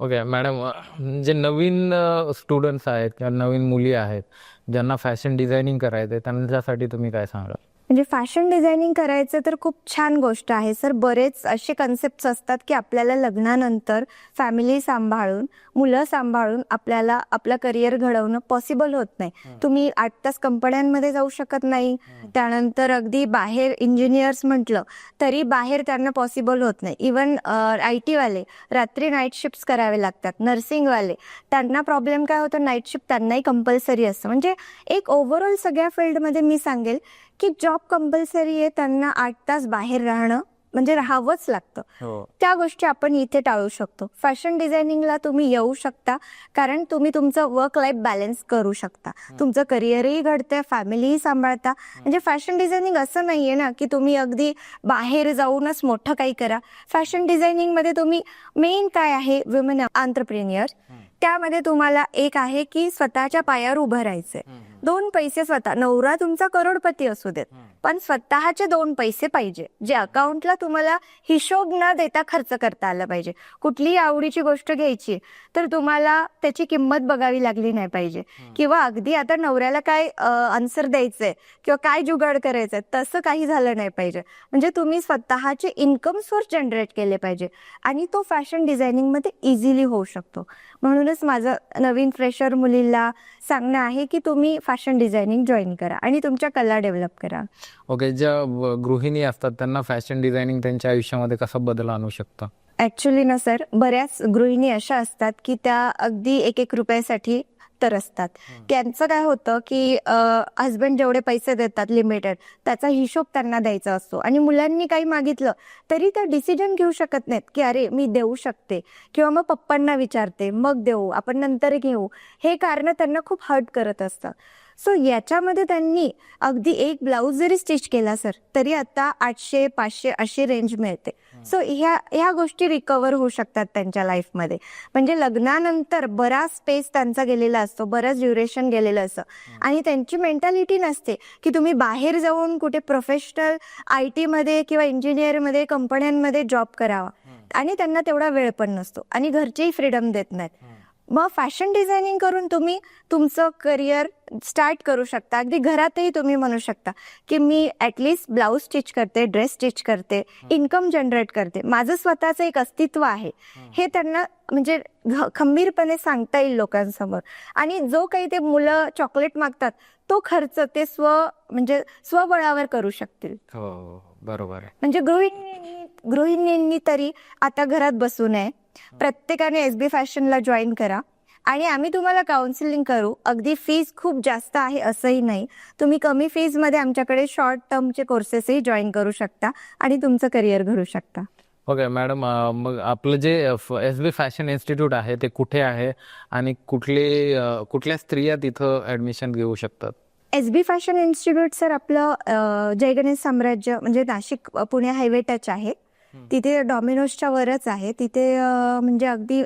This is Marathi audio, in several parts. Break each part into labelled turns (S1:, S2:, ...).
S1: ओके मॅडम uh, जे नवीन uh, स्टुडंट्स आहेत किंवा नवीन मुली आहेत ज्यांना फॅशन डिझायनिंग करायचं आहे त्यांच्यासाठी तुम्ही काय सांगाल?
S2: म्हणजे फॅशन डिझायनिंग करायचं तर खूप छान गोष्ट आहे. सर बरेच असे कन्सेप्ट असतात की आपल्याला लग्नानंतर फॅमिली सांभाळून मुलं सांभाळून आपल्याला आपलं करिअर घडवणं पॉसिबल होत नाही. तुम्ही आठ तास कंपन्यांमध्ये जाऊ शकत नाही. त्यानंतर अगदी बाहेर इंजिनियर्स म्हटलं तरी बाहेर त्यांना पॉसिबल होत नाही. इवन आय टीवाले रात्री नाईट शिफ्ट करावे लागतात नर्सिंगवाले त्यांना प्रॉब्लेम काय होतो? नाईट शिफ्ट त्यांनाही कंपल्सरी असतं. म्हणजे एक ओव्हरऑल सगळ्या फील्डमध्ये मी सांगेल की जॉब कंपल्सरी आहे त्यांना आठ तास बाहेर राहणं म्हणजे राहावंच लागतं.
S1: हो.
S2: त्या गोष्टी आपण इथे टाळू शकतो. फॅशन डिझायनिंगला तुम्ही येऊ शकता कारण तुम्ही तुमचं वर्क लाईफ बॅलन्स करू शकता. तुमचं करिअरही घडतंय फॅमिलीही सांभाळता. म्हणजे फॅशन डिझायनिंग असं नाहीये ना की तुम्ही अगदी बाहेर जाऊनच मोठं काही करा. फॅशन डिझायनिंगमध्ये तुम्ही मेन काय आहे वुमेन आंतरप्रिनियर त्यामध्ये तुम्हाला एक आहे की स्वतःच्या पायावर उभं राहायचंय. दोन पैसे स्वतः. नवरा तुमचा करोडपती असू देत. पण स्वतःचे दोन पैसे पाहिजे. जे अकाउंटला तुम्हाला हिशोब न देता खर्च करता आला पाहिजे. कुठलीही आवडीची गोष्ट घ्यायची तर तुम्हाला त्याची किंमत बघावी लागली नाही पाहिजे. किंवा अगदी आता नवऱ्याला काय आन्सर द्यायचंय किंवा काय जुगाड करायचंय तसं काही झालं नाही पाहिजे. म्हणजे तुम्ही स्वतःचे इन्कम सोर्स जनरेट केले पाहिजे. आणि तो फॅशन डिझायनिंगमध्ये इझिली होऊ शकतो. म्हणूनच माझं नवीन फ्रेशर मुलीला सांगणं आहे की तुम्ही फॅशन डिझायनिंग जॉईन करा आणि तुमच्या कला डेव्हलप करा.
S1: ओके ज्या गृहिणी असतात त्यांना फॅशन डिझायनिंग त्यांच्या आयुष्यामध्ये कसा बदल आणू शकतं?
S2: ऍक्च्युली ना सर बऱ्याच गृहिणी अशा असतात की त्या अगदी एक एक रुपयासाठी तर असतात त्यांचं काय होतं की हस्बंड जेवढे पैसे देतात लिमिटेड त्याचा हिशोब त्यांना द्यायचा असतो. आणि मुलांनी काही मागितलं तरी त्या डिसिजन घेऊ शकत नाहीत की अरे मी देऊ शकते. किंवा मग पप्पांना विचारते मग देऊ आपण नंतर घेऊ. हे कारण त्यांना खूप हर्ट करत असतं. सो याच्यामध्ये त्यांनी अगदी एक ब्लाऊज जरी स्टिच केला सर तरी आता आठशे पाचशे अशी रेंज मिळते. सो ह्या ह्या गोष्टी रिकवर होऊ शकतात त्यांच्या लाईफमध्ये म्हणजे लग्नानंतर बराच स्पेस त्यांचा गेलेला असतो बरंच ड्युरेशन गेलेलं असतं. आणि त्यांची मेंटॅलिटी नसते की तुम्ही बाहेर जाऊन कुठे प्रोफेशनल आय टीमध्ये किंवा इंजिनिअरमध्ये कंपन्यांमध्ये जॉब करावा. आणि त्यांना तेवढा वेळ पण नसतो. आणि घरचेही फ्रीडम देत नाहीत. मग फॅशन डिझायनिंग करून तुम्ही तुमचं करिअर स्टार्ट करू शकता. अगदी घरातही तुम्ही म्हणू शकता की मी ॲटलिस्ट ब्लाऊज स्टिच करते ड्रेस स्टिच करते इन्कम जनरेट करते. माझं स्वतःचं एक अस्तित्व आहे. हे त्यांना म्हणजे खंबीरपणे सांगता येईल लोकांसमोर. आणि जो काही ते मुलं चॉकलेट मागतात तो खर्च ते स्व म्हणजे स्वबळावर करू शकतील.
S1: हो. बरोबर आहे.
S2: म्हणजे गृहिणींनी गृहिणींनी तरी आता घरात बसू नये. प्रत्येकाने एस बी फॅशनला जॉईन करा. आणि आम्ही तुम्हाला काउन्सिलिंग करू. अगदी फीज खूप जास्त आहे असंही नाही. तुम्ही कमी फीजमध्ये आमच्याकडे शॉर्ट टर्मचे कोर्सेसही जॉईन करू शकता आणि तुमचं करिअर घडू शकता.
S1: ओके मॅडम मग आपलं जे एस बी फॅशन इन्स्टिट्यूट आहे ते कुठे आहे? आणि कुठले कुठल्या स्त्रिया तिथं ऍडमिशन घेऊ शकतात?
S2: S B fashion institute sir आपलं अ, जय गणेश साम्राज्य म्हणजे नाशिक पुणे हायवे टच आहे. तिथे डॉमिनोजच्या वरच आहे. तिथे म्हणजे अगदी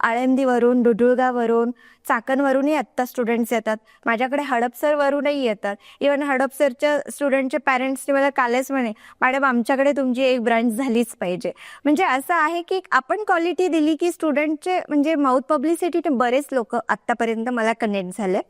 S2: आळंदीवरून डुडुळगावरून चाकणवरूनही आत्ता स्टुडंट्स येतात. माझ्याकडे हडपसरवरूनही येतात. इवन हडपसरच्या स्टुडंटचे पॅरेंट्सने मला कालच म्हणे मॅडम आमच्याकडे तुमची एक ब्रांच झालीच पाहिजे. म्हणजे असं आहे की आपण क्वालिटी दिली की स्टुडंटचे म्हणजे माउथ पब्लिसिटीने बरेच लोक आत्तापर्यंत मला कनेक्ट झाले.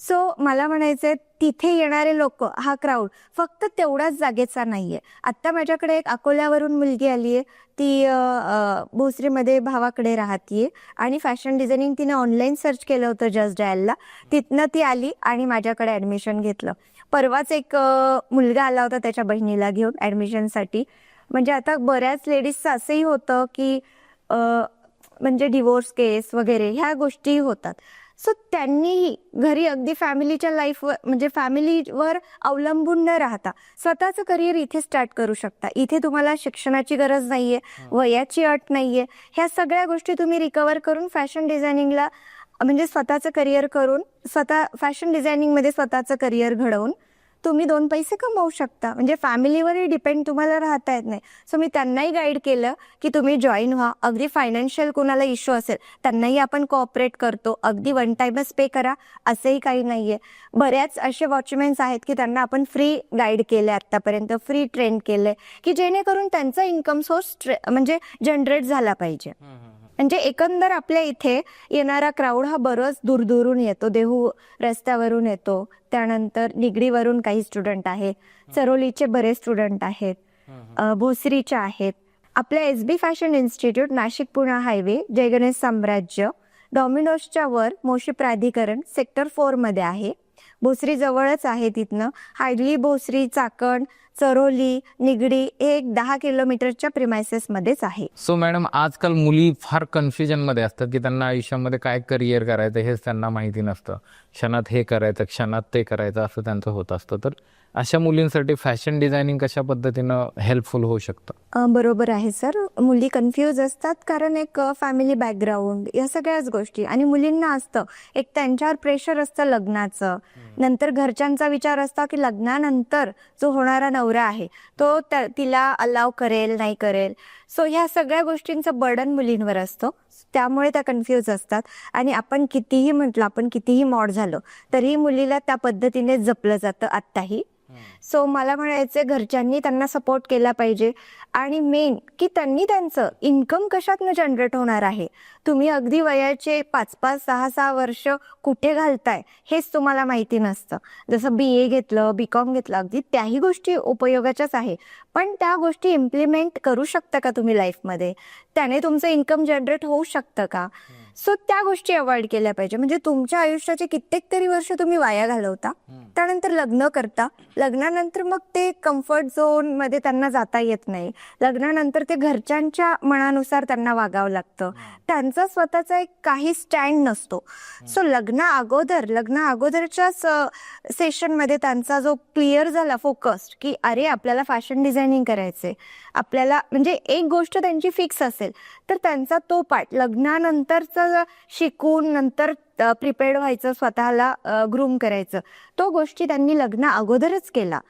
S2: सो मला म्हणायचंय तिथे येणारे लोक हा क्राऊड फक्त तेवढाच जागेचा नाहीये. आत्ता माझ्याकडे एक अकोल्यावरून मुलगी आली आहे ती भोसरीमध्ये भावाकडे राहतीये. आणि फॅशन डिझायनिंग तिने ऑनलाईन सर्च केलं होतं जस्ट डायलला तिथनं ती आली आणि माझ्याकडे ॲडमिशन घेतलं. परवाच एक मुलगा आला होता त्याच्या बहिणीला घेऊन ॲडमिशनसाठी म्हणजे आता बऱ्याच लेडीजचं असंही होतं की म्हणजे डिवोर्स केस वगैरे ह्या गोष्टी होतात. सो त्यांनीही घरी अगदी फॅमिलीच्या लाईफवर म्हणजे फॅमिलीवर अवलंबून न राहता स्वतःचं करिअर इथे स्टार्ट करू शकता. इथे तुम्हाला शिक्षणाची गरज नाहीये वयाची अट नाहीये. ह्या सगळ्या गोष्टी तुम्ही रिकवर करून फॅशन डिझायनिंगला म्हणजे स्वतःचं करिअर करून स्वतः फॅशन डिझायनिंगमध्ये स्वतःचं करिअर घडवून तुम्ही दोन पैसे कमवू शकता. म्हणजे फॅमिलीवरही डिपेंड तुम्हाला राहता येत नाही. सो मी त्यांनाही गाईड केलं की तुम्ही जॉईन व्हा. अगदी फायनान्शियल कुणाला इश्यू असेल त्यांनाही आपण कोऑपरेट करतो. अगदी वन टाईमच पे करा. असंही काही नाहीये. बऱ्याच असे वॉचमॅन्स आहेत की त्यांना आपण फ्री गाईड केले आतापर्यंत फ्री ट्रेन केले की जेणेकरून त्यांचा इन्कम सोर्स म्हणजे जनरेट झाला पाहिजे. म्हणजे एकंदर आपल्या इथे येणारा क्राऊड हा बरंच दूरदूरून येतो. देहू रस्त्यावरून येतो. त्यानंतर निगडीवरून काही स्टुडंट आहेत. चरोलीचे बरेच स्टुडंट आहेत. अ, भोसरीचे आहेत. आपल्या S B fashion institute Nashik Pune highway Jayganesh Samrajya डॉमिनोजच्या वर मोशी प्राधिकरण सेक्टर फोरमध्ये आहे. भोसरी जवळच आहे तिथनं. हायली भोसरी चाकण चरोली निगडी हे एक दहा किलोमीटरच्या प्रिमायसेसमध्येच आहे.
S1: सो मॅडम आजकाल मुली फार कन्फ्युजनमध्ये असतात की त्यांना आयुष्यामध्ये काय करिअर करायचं हेच त्यांना माहिती नसतं. क्षणात हे करायचं क्षणात ते करायचं असं त्यांचं होत असतं. तर अशा मुलींसाठी फॅशन डिझायनिंग कशा पद्धतीनं हेल्पफुल होऊ शकतं?
S2: बरोबर आहे सर. मुली कन्फ्यूज असतात कारण एक फॅमिली बॅकग्राऊंड या सगळ्याच गोष्टी. आणि मुलींना असतं एक त्यांच्यावर प्रेशर असतं लग्नाचं. नंतर घरच्यांचा विचार असता की लग्नानंतर जो होणारा नवरा आहे तो त्या- तिला अलाव करेल नाही करेल. सो ह्या सगळ्या गोष्टींचं बर्डन मुलींवर असतं. त्यामुळे त्या कन्फ्यूज असतात. आणि आपण कितीही म्हटलं आपण कितीही मॉड झालो तरीही मुलीला त्या पद्धतीने जपलं जातं आत्ताही. सो मला म्हणायचं घरच्यांनी त्यांना सपोर्ट केला पाहिजे. आणि मेन की त्यांनी त्यांचं इन्कम कशातनं जनरेट होणार आहे? तुम्ही अगदी वयाचे पाच पाच सहा सहा वर्ष कुठे घालताय? हेच तुम्हाला माहिती नसतं. जसं बी ए घेतलं बी कॉम घेतलं अगदी त्याही गोष्टी उपयोगाच्याच आहे. पण त्या गोष्टी इम्प्लिमेंट करू शकता का तुम्ही लाईफमध्ये? त्याने तुमचं इन्कम जनरेट होऊ शकतं का? सो त्या गोष्टी अवॉइड केल्या पाहिजे. म्हणजे तुमच्या आयुष्याचे कित्येक तरी वर्ष तुम्ही वाया घालवता. त्यानंतर लग्न करता. लग्नानंतर मग ते कम्फर्ट झोनमध्ये त्यांना जाता येत नाही. लग्नानंतर ते घरच्यांच्या मनानुसार त्यांना वागावं लागतं. त्यांचा स्वतःचा एक काही स्टँड नसतो. सो लग्ना अगोदर लग्ना अगोदरच्याच सेशनमध्ये त्यांचा जो क्लिअर झाला फोकस्ड की अरे आपल्याला फॅशन डिझायनिंग करायचे आपल्याला म्हणजे एक गोष्ट त्यांची फिक्स असेल तर त्यांचा तो पार्ट लग्नानंतरचं शिकून नंतर प्रिपेअर्ड व्हायचं स्वतःला ग्रूम करायचं. तो गोष्टी त्यांनी लग्न अगोदरच केला.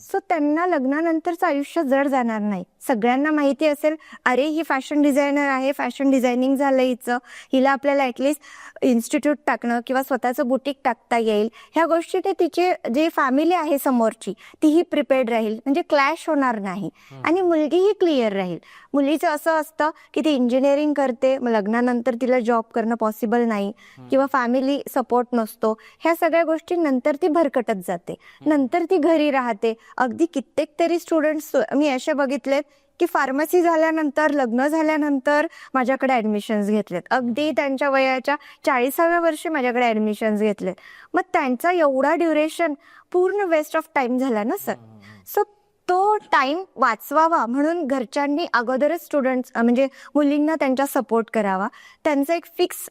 S2: सो त्यांना लग्नानंतरचं आयुष्य जड जाणार नाही. सगळ्यांना माहिती असेल अरे ही फॅशन डिझायनर आहे फॅशन डिझायनिंग झालं हिचं. हिला आपल्याला ॲटलिस्ट इन्स्टिट्यूट टाकणं किंवा स्वतःचं बुटीक टाकता येईल. ह्या गोष्टीने तिचे जे फॅमिली आहे समोरची तीही प्रिपेअर्ड राहील. म्हणजे क्लॅश होणार नाही. आणि मुलगीही क्लिअर राहील. मुलीचं असं असतं की ती इंजिनिअरिंग करते मग लग्नानंतर तिला जॉब करणं पॉसिबल नाही किंवा फॅमिली सपोर्ट नसतो. ह्या सगळ्या गोष्टी नंतर ती भरकटत जाते. नंतर ती घरी राहते. अगदी कित्येक तरी स्टुडंट्स मी असे बघितलेत की फार्मसी झाल्यानंतर लग्न झाल्यानंतर माझ्याकडे ॲडमिशन्स घेतलेत. अगदी त्यांच्या वयाच्या चाळीसाव्या वर्षी माझ्याकडे ॲडमिशन्स घेतलेत. मग त्यांचा एवढा ड्युरेशन पूर्ण वेस्ट ऑफ टाइम झाला ना सर सो तो टाइम वाचवावा म्हणून घरच्यांनी अगोदरच स्टुडंट्स म्हणजे मुलींना त्यांच्या सपोर्ट करावा. त्यांचं एक फिक्स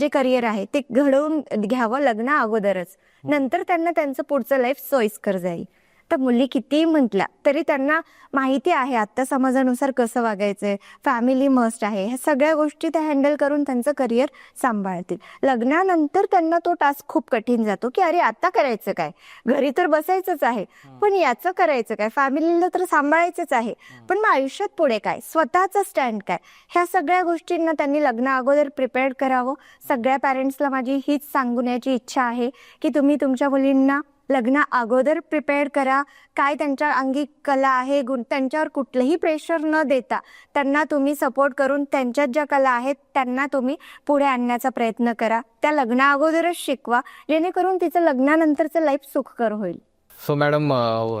S2: जे करिअर आहे ते घडवून घ्यावं लग्ना अगोदरच नंतर त्यांना त्यांचं पुढचं लाईफ सोयीस्कर जाईल. तर मुली कितीही म्हटल्या तरी त्यांना माहिती आहे आत्ता समाजानुसार कसं वागायचंय फॅमिली मस्ट आहे ह्या सगळ्या गोष्टी त्या हँडल करून त्यांचं करिअर सांभाळतील. लग्नानंतर त्यांना तो टास्क खूप कठीण जातो की अरे आता करायचं काय? घरी तर बसायचंच आहे पण याचं करायचं काय? फॅमिलीला तर सांभाळायचंच आहे पण मग आयुष्यात पुढे काय? स्वतःचं स्टँड काय? ह्या सगळ्या गोष्टींना त्यांनी लग्ना अगोदर प्रिपेअर्ड करावं. सगळ्या पॅरेंट्सला माझी हीच सांगण्याची इच्छा आहे की तुम्ही तुमच्या मुलींना लग्ना अगोदर प्रिपेअर करा. काय त्यांच्या अंगी कला आहे गुण त्यांच्यावर कुठलंही प्रेशर न देता त्यांना तुम्ही सपोर्ट करून त्यांच्यात ज्या कला आहेत त्यांना तुम्ही पुढे आणण्याचा प्रयत्न करा. त्या लग्ना अगोदरच शिकवा. जेणेकरून तिचं लग्नानंतरचं लाईफ सुखकर होईल.
S1: So madam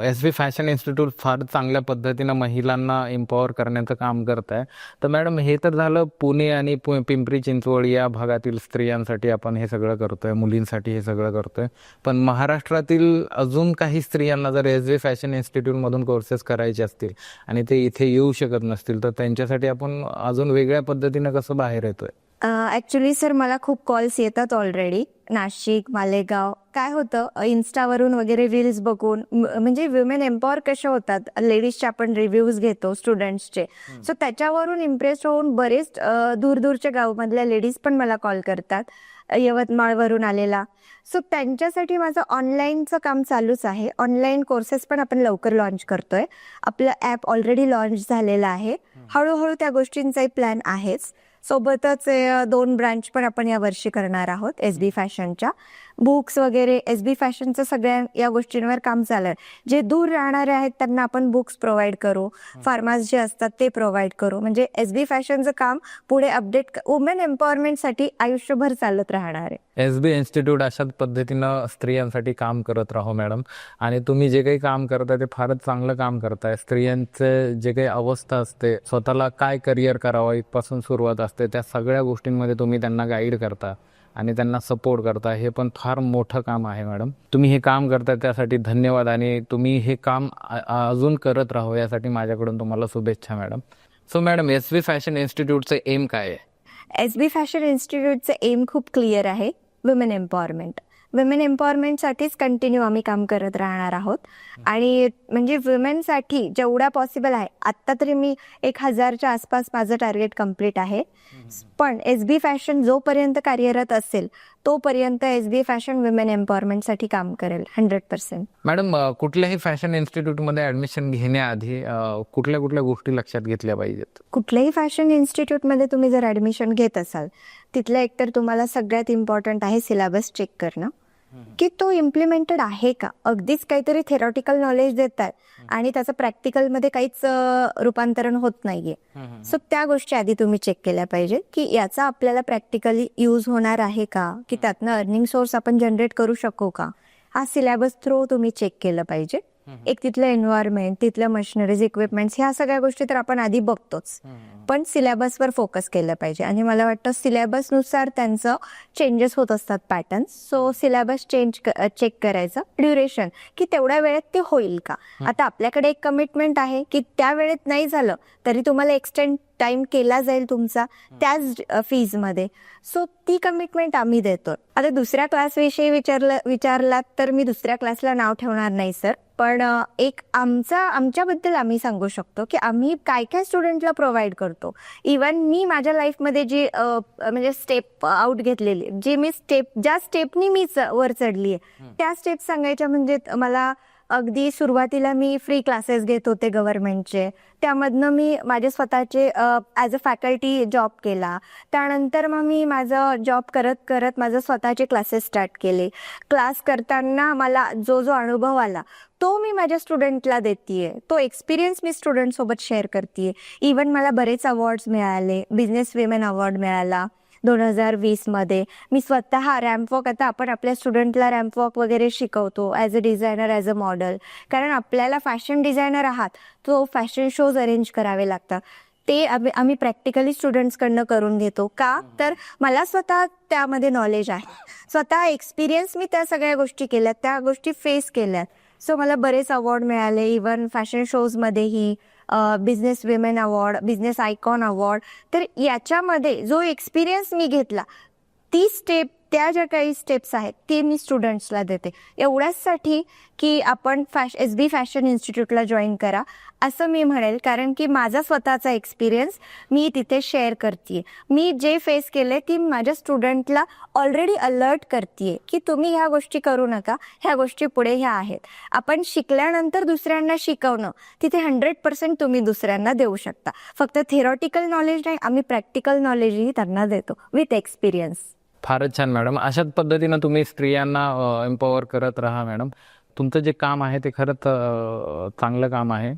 S1: S B fashion institute फार चांगल्या पद्धतीनं महिलांना एम्पॉवर करण्याचं काम करत आहे तर मॅडम हे तर झालं पुणे आणि पु- पिंपरी चिंचवड या भागातील स्त्रियांसाठी आपण हे सगळं करतोय मुलींसाठी हे सगळं करतोय. पण महाराष्ट्रातील अजून काही स्त्रियांना जर एस बी फॅशन इन्स्टिट्यूटमधून कोर्सेस करायचे असतील आणि ते इथे येऊ शकत नसतील तर त्यांच्यासाठी आपण अजून वेगळ्या पद्धतीनं कसं बाहेर येतोय?
S2: ॲक्च्युली सर मला खूप कॉल्स येतात ऑलरेडी नाशिक मालेगाव. काय होतं इन्स्टावरून वगैरे रील्स बघून म्हणजे विमेन एम्पॉवर कशा होतात? लेडीजचे आपण रिव्ह्यूज घेतो स्टुडंट्सचे सो त्याच्यावरून इम्प्रेस होऊन बरेच दूरदूरच्या गावामधल्या लेडीज पण मला कॉल करतात यवतमाळवरून आलेला. सो त्यांच्यासाठी माझं ऑनलाईनचं काम चालूच आहे. ऑनलाईन कोर्सेस पण आपण लवकर लॉन्च करतोय. आपलं ॲप ऑलरेडी लॉन्च झालेलं आहे. हळूहळू त्या गोष्टींचाही प्लॅन आहेच. सोबतच दोन ब्रँच पण आपण या वर्षी करणार आहोत एस बी फॅशनच्या. बुक्स वगैरे एस बी फॅशनचं सगळ्या या गोष्टींवर काम चालू आहे जे दूर राहणारे आहेत त्यांना आपण बुक्स प्रोव्हाइड करू. फार्मास जे असतात ते प्रोव्हाइड करू. म्हणजे एस बी फॅशनचं काम पुढे अपडेट वुमेन एम्पॉवरमेंटसाठी आयुष्यभर चालत राहणार. आहे
S1: एस बी इन्स्टिट्यूट अशाच पद्धतीनं स्त्रियांसाठी काम करत राहो मॅडम. आणि तुम्ही जे काही काम करताय ते फारच चांगलं काम करताय. स्त्रियांचे जे काही अवस्था असते स्वतःला काय करिअर करावं इथपासून सुरुवात असते त्या सगळ्या गोष्टींमध्ये तुम्ही त्यांना गाईड करता. आणि त्यांना सपोर्ट करता हे पण फार मोठं काम आहे मॅडम. तुम्ही हे काम करताय त्यासाठी धन्यवाद आणि तुम्ही हे काम अजून करत राहो यासाठी माझ्याकडून तुम्हाला शुभेच्छा madam. So madam S B fashion इन्स्टिट्यूटचं aim काय आहे?
S2: एस बी फॅशन इन्स्टिट्यूटचं एम खूप क्लिअर आहे. वुमेन एम्पॉवरमेंट वुमेन एम्पॉवरमेंटसाठीच कंटिन्यू आम्ही काम करत राहणार आहोत. आणि म्हणजे वुमेनसाठी जेवढा पॉसिबल आहे आत्ता तरी मी एक हजारच्या आसपास माझं टार्गेट कंप्लीट आहे. पण एस बी फॅशन जोपर्यंत कार्यरत असेल तोपर्यंत एस बी फॅशन वुमेन एम्पॉवरमेंटसाठी काम करेल हंड्रेड पर्सेंट
S1: मॅडम कुठल्याही फॅशन इन्स्टिट्यूटमध्ये ऍडमिशन घेण्याआधी कुठल्या कुठल्या गोष्टी लक्षात घेतल्या पाहिजेत?
S2: कुठल्याही फॅशन इन्स्टिट्यूटमध्ये तुम्ही जर ॲडमिशन घेत असाल तिथलं एकतर तुम्हाला सगळ्यात इम्पॉर्टंट आहे सिलेबस चेक करणं. की तो इम्प्लिमेंटेड आहे का? अगदीच काहीतरी थेरॉटिकल नॉलेज देतात आणि त्याचं प्रॅक्टिकलमध्ये काहीच रूपांतरण होत नाहीये. सो त्या गोष्टी आधी तुम्ही चेक केल्या पाहिजे की याचा आपल्याला प्रॅक्टिकली यूज होणार आहे का? की त्यातनं अर्निंग सोर्स आपण जनरेट करू शकू का? हा सिलेबस थ्रू तुम्ही चेक केलं पाहिजे. एक तिथलं एन्व्हायरमेंट तिथलं मशिनरीज इक्विपमेंट्स ह्या सगळ्या गोष्टी तर आपण आधी बघतोच. पण सिलेबसवर फोकस केलं पाहिजे. आणि मला वाटतं सिलेबसनुसार त्यांचं चेंजेस होत असतात pattern so syllabus change check करायचं. ड्युरेशन की तेवढ्या वेळेत ते होईल का? आता आपल्याकडे एक कमिटमेंट आहे की त्या वेळेत नाही झालं तरी तुम्हाला एक्सटेंड टाइम केला जाईल तुमचा त्याच फीजमध्ये सो ती कमिटमेंट आम्ही देतो आता दुसऱ्या क्लासविषयी विचारलं विचारलात तर मी दुसऱ्या क्लासला नाव ठेवणार नाही सर पण एक आमचा आमच्याबद्दल आम्ही सांगू शकतो की आम्ही काय काय स्टुडंटला प्रोव्हाइड करतो. इवन मी माझ्या लाईफमध्ये जी म्हणजे स्टेप आउट घेतलेली जी मी स्टेप ज्या स्टेपनी मी वर चढली आहे त्या स्टेप सांगायच्या म्हणजे मला अगदी सुरुवातीला मी फ्री क्लासेस घेत होते गव्हर्नमेंटचे त्यामधनं मी माझे स्वतःचे ॲज अ फॅकल्टी जॉब केला. त्यानंतर मग मी माझं जॉब करत करत माझं स्वतःचे क्लासेस स्टार्ट केले. क्लास करताना मला जो जो अनुभव आला तो मी माझ्या स्टुडंटला देते तो एक्सपिरियन्स मी स्टुडंटसोबत शेअर करते इवन मला बरेच अवॉर्ड्स मिळाले. बिझनेस विमेन अवॉर्ड मिळाला. दोन हजार वीसमध्ये मी स्वतः रॅम्पवॉक आता आपण आपल्या स्टुडंटला रॅम्पवॉक वगैरे शिकवतो as a designer as a model कारण आपल्याला फॅशन डिझायनर आहात तो फॅशन शोज अरेंज करावे लागतात. ते आम्ही आम्ही प्रॅक्टिकली स्टुडंट्सकडनं करून घेतो. का? तर मला स्वतः त्यामध्ये नॉलेज आहे. स्वतः एक्सपिरियन्स मी त्या सगळ्या गोष्टी केल्या त्या गोष्टी फेस केल्यात. सो मला बरेच अवॉर्ड मिळाले even fashion शोजमध्येही business women award business icon award तर याच्यामध्ये जो एक्सपिरियन्स मी घेतला ती स्टेप त्या ज्या काही स्टेप्स आहेत ते मी स्टुडंट्सला देते. एवढ्याचसाठी की आपण फॅश एस बी फॅशन इन्स्टिट्यूटला जॉईन करा असं मी म्हणेल. कारण की माझा स्वतःचा एक्सपिरियन्स मी तिथे शेअर करते मी जे फेस केले ती माझ्या स्टुडंटला ऑलरेडी अलर्ट करते की तुम्ही ह्या गोष्टी करू नका ह्या गोष्टी पुढे ह्या आहेत. आपण शिकल्यानंतर दुसऱ्यांना शिकवणं तिथे हंड्रेड पर्सेंट तुम्ही दुसऱ्यांना देऊ शकता. फक्त थेरॉटिकल नॉलेज नाही आम्ही प्रॅक्टिकल नॉलेजही त्यांना देतो विथ एक्सपिरियन्स
S1: फारच छान मॅडम. अशाच पद्धतीनं तुम्ही स्त्रियांना एम्पॉवर करत राहा मॅडम. तुमचं जे काम आहे ते खरंच चांगलं काम आहे.